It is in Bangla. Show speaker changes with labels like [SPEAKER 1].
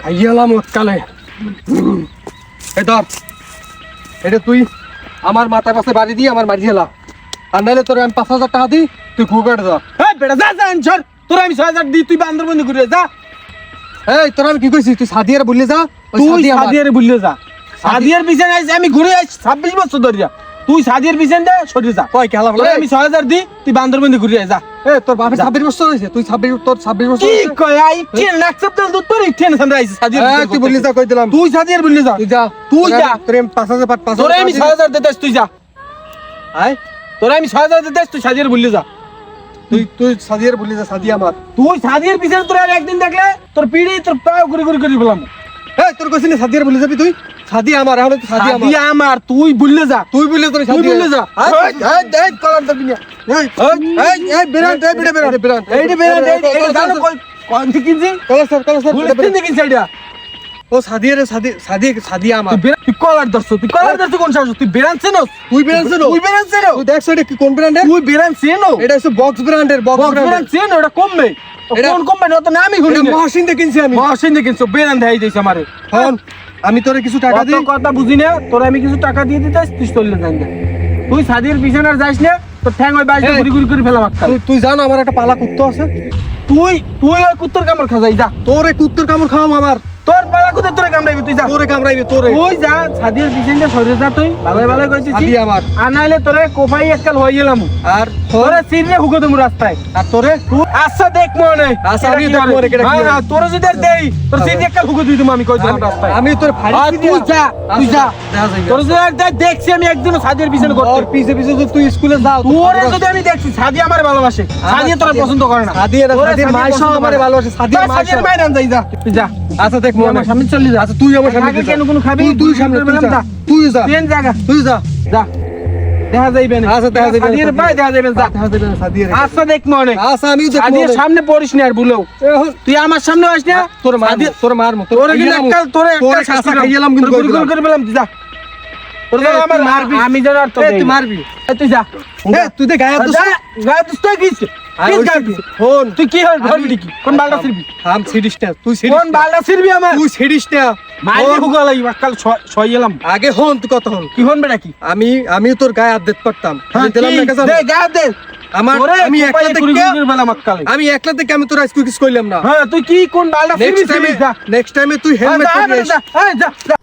[SPEAKER 1] খাইয়ালাম কালে এ ধর এটা তুই আমার মাথার পাশে বাড়ি দিয়ে আমার মারি হেলা আর নাহলে তোর আমি পাঁচ হাজার টাকা দিই তুই খুব বেড়ে যা।
[SPEAKER 2] এই বেটা যা যা আনছর তোর আমি ছয় হাজার দিই তুই বান্দরবন্দি ঘুরে যা।
[SPEAKER 1] এই তোর আমি কি কইছি? তুই সাদিয়ার বললি যা
[SPEAKER 2] তুই। সাদিয়ারে বললে যা। সাদিয়ার পিছনে আমি ঘুরে আইছি ছাব্বিশ বছর ধরে যা তুই সাদিয়ার পিছনে দে সরে যা।
[SPEAKER 1] কয় খেলা
[SPEAKER 2] তোরে আমি ছয় হাজার দিই তুই বান্দরবন্দি ঘুরে যা।
[SPEAKER 1] এ তোর বাপের ছাব্বিশ বছর হয়েছে তুই ছাব্বিশ তোর ছাব্বিশ বছর
[SPEAKER 2] কি কয় আই ট্রেন তেল তো তোর ট্রেন সামনে আইছি
[SPEAKER 1] এই,
[SPEAKER 2] পিছনে
[SPEAKER 1] তুই বললি যা কই দিলাম।
[SPEAKER 2] তুই সাদিয়ার বললে যা।
[SPEAKER 1] তুই যা
[SPEAKER 2] তুই যা।
[SPEAKER 1] তোর আমি পাঁচ হাজার পাঁচ
[SPEAKER 2] তোরে আমি ছয়
[SPEAKER 1] হাজার
[SPEAKER 2] দিতে তুই যা।
[SPEAKER 1] আয়।
[SPEAKER 2] তোরে আমি ছয় হাজার দিতে তুই সাদিয়ার বললে যা।
[SPEAKER 1] তুই তুই সাদিয়ার বললি যা সাদিয়া আমার।
[SPEAKER 2] তুই সাদিয়ার পিছনে তোর একদিন দেখলে তোর পিড়ি তোর পাও ঘুরি ঘুরি করে ফেলাম
[SPEAKER 1] এই তোর কইছিস না সাদিয়ার বলি যাবি তুই? সাদিয়া আমার এখন তুই আমার
[SPEAKER 2] সাদিয়া আমার। তুই বললে যা
[SPEAKER 1] তুই বললি তোর
[SPEAKER 2] তুই বললি যা।
[SPEAKER 1] এই এই এই কলার দবি না। এই এই এই বিরাট এই বিড়ে বিরাট বিরাট
[SPEAKER 2] এইটা বেরা এইটা জানো কই কোন থেকে কিনছি?
[SPEAKER 1] কলার স্যার কলার স্যার
[SPEAKER 2] ভুল থেকে কিনছি এটা?
[SPEAKER 1] ও সাদিয়ারে সাদি সাদি সাদিয়া আমার।
[SPEAKER 2] তুই কলার ধরছ তুই কলার ধরছ কোন সাহস? তুই বেরান চেনস
[SPEAKER 1] তুই ব্র্যান্ড ছিল
[SPEAKER 2] তুই বেরান চেনো?
[SPEAKER 1] তুই দেখছ এটা কি কোন ব্র্যান্ডের
[SPEAKER 2] তুই বেরান চেনো?
[SPEAKER 1] এটা হচ্ছে বক্স ব্র্যান্ডের বক্স
[SPEAKER 2] বেরান
[SPEAKER 1] ব্র্যান্ডের
[SPEAKER 2] চেনো? এটা কমবে। কোন কোম্পানি অত নামই শুনি
[SPEAKER 1] মহাসিন কিনছি আমি।
[SPEAKER 2] মহাসিন কিনছো বেরান দেখাই দিয়েছে আমারে।
[SPEAKER 1] হন আমি তোরে কিছু টাকা দিই?
[SPEAKER 2] কথা বুঝি না। তোরে আমি কিছু টাকা দিয়ে দিতে তুই চললে যাই না। তুই সাদির পিছনে যাইস না তোর ঠ্যাং ওই বাইরে। ঘুরি ঘুরি করে ফেলাম মারতাম।
[SPEAKER 1] তুই তুই জানো আমার একটা পালা কুত্তো আছে?
[SPEAKER 2] তুই তুই ওই কুত্তর কামড় খাজাই যা।
[SPEAKER 1] তোর এই কুত্তর কামড় খাওয়াম আমার।
[SPEAKER 2] তোর পালা কুত্তর তোরে কামড়াইবি? তুই যা।
[SPEAKER 1] তোরে কামড়াইবে তোরে।
[SPEAKER 2] তুই যা সাদির পিছনে সরে যা তুই। ভালো ভালো কইছিস
[SPEAKER 1] সাদিয়া আমার।
[SPEAKER 2] আর তোরে কোপাই এককাল হয়ে গেলাম।
[SPEAKER 1] আর
[SPEAKER 2] তোরে? সিরে হুকো তুমি রাস্তায়।
[SPEAKER 1] আর তোরে?
[SPEAKER 2] আচ্ছা দেখ মনে।
[SPEAKER 1] আচ্ছা, আমি দেখ মনে, কেডা কি।
[SPEAKER 2] তোর যদি দেই তোর সিরে এককাল হুকো দিই তুমি আমি কই দিলাম রাস্তায়।
[SPEAKER 1] আমি তোর ফাড়ি
[SPEAKER 2] তুই যা তুই যা। তোর যদি দেখ দেখছি আমি একদিনও সাদির পিছনে
[SPEAKER 1] পিছে পিছে তুই স্কুলে যাও
[SPEAKER 2] তোরে যদি আমি দেখছি সাদি আমার ভালোবাসে। সাদি তোরা পছন্দ করে না। তোরে
[SPEAKER 1] সাদিয়া
[SPEAKER 2] সাদিয়া
[SPEAKER 1] মাইশা আমারে ভালোবাসে সাদিয়া
[SPEAKER 2] যা,
[SPEAKER 1] মাইশা
[SPEAKER 2] যাই যা। যা।
[SPEAKER 1] আচ্ছা দেখ মনে।
[SPEAKER 2] সামনে চলে যা।
[SPEAKER 1] আচ্ছা তুই আমার সামনে
[SPEAKER 2] আগে কেন কোনো খাবি?
[SPEAKER 1] তুই- সামনে তুই যা।
[SPEAKER 2] যা।
[SPEAKER 1] তুই যা।
[SPEAKER 2] তিন জায়গা।
[SPEAKER 1] তুই যা।
[SPEAKER 2] যা। দেখা যাইবে না।
[SPEAKER 1] আচ্ছা দেখা যাইবে
[SPEAKER 2] সাদিয়ার
[SPEAKER 1] সাদিয়া।
[SPEAKER 2] পায়ে দেখা যাইবে না, যা।
[SPEAKER 1] দেখা যাইবে না, সাদিয়া রে।
[SPEAKER 2] আচ্ছা দেখ মনে।
[SPEAKER 1] আচ্ছা আমি দেখ
[SPEAKER 2] সাদিয়ার
[SPEAKER 1] মনে।
[SPEAKER 2] সামনে পড়িস না আর ভুলেও তুই আমার সামনে আস না?
[SPEAKER 1] তোর মার তোর মার মতো
[SPEAKER 2] তোরে তোর একটা তোরে
[SPEAKER 1] কাঁচা
[SPEAKER 2] শাস্তি
[SPEAKER 1] খাইয়ালাম কিন্তু দিলাম।
[SPEAKER 2] করে পেলাম যা। তোর
[SPEAKER 1] এ, তুই
[SPEAKER 2] আমার
[SPEAKER 1] মারবি।
[SPEAKER 2] আমি যেন আর তোর
[SPEAKER 1] তুই মারবি।
[SPEAKER 2] তুই যা।
[SPEAKER 1] এ, তুই দেখ গায়ে হাত দিস।
[SPEAKER 2] যা, তো কি গায়ে?
[SPEAKER 1] ফোন।
[SPEAKER 2] তুই হল
[SPEAKER 1] আমি-
[SPEAKER 2] ধরবি কি? কোন বালটা ছিড়বি?
[SPEAKER 1] থাম ছিড়িস তুই ছিড়িস
[SPEAKER 2] কোন
[SPEAKER 1] না।
[SPEAKER 2] বালটা ছিড়বি আমার?
[SPEAKER 1] তুই ছিড়িস
[SPEAKER 2] মাইরে হুগা লাগি কাল ছয় এলাম।
[SPEAKER 1] আগে হন তুই কত
[SPEAKER 2] কি হন বেটা কি?
[SPEAKER 1] আমি আমি তোর গায়ে হাত দিতে পারতাম। আমি দিলাম না কাছে
[SPEAKER 2] দে গা দে।
[SPEAKER 1] আমার আমি একলা থেকে আমি একলা থেকে আমি তোর আজকে কিছু কইলাম না।
[SPEAKER 2] হ্যাঁ তুই কি কোন বালটা
[SPEAKER 1] নেক্সট টাইমে
[SPEAKER 2] যা।
[SPEAKER 1] নেক্সট টাইমে তুই হেলমেট পরে
[SPEAKER 2] যা, যা, হ্যাঁ, যা, যা।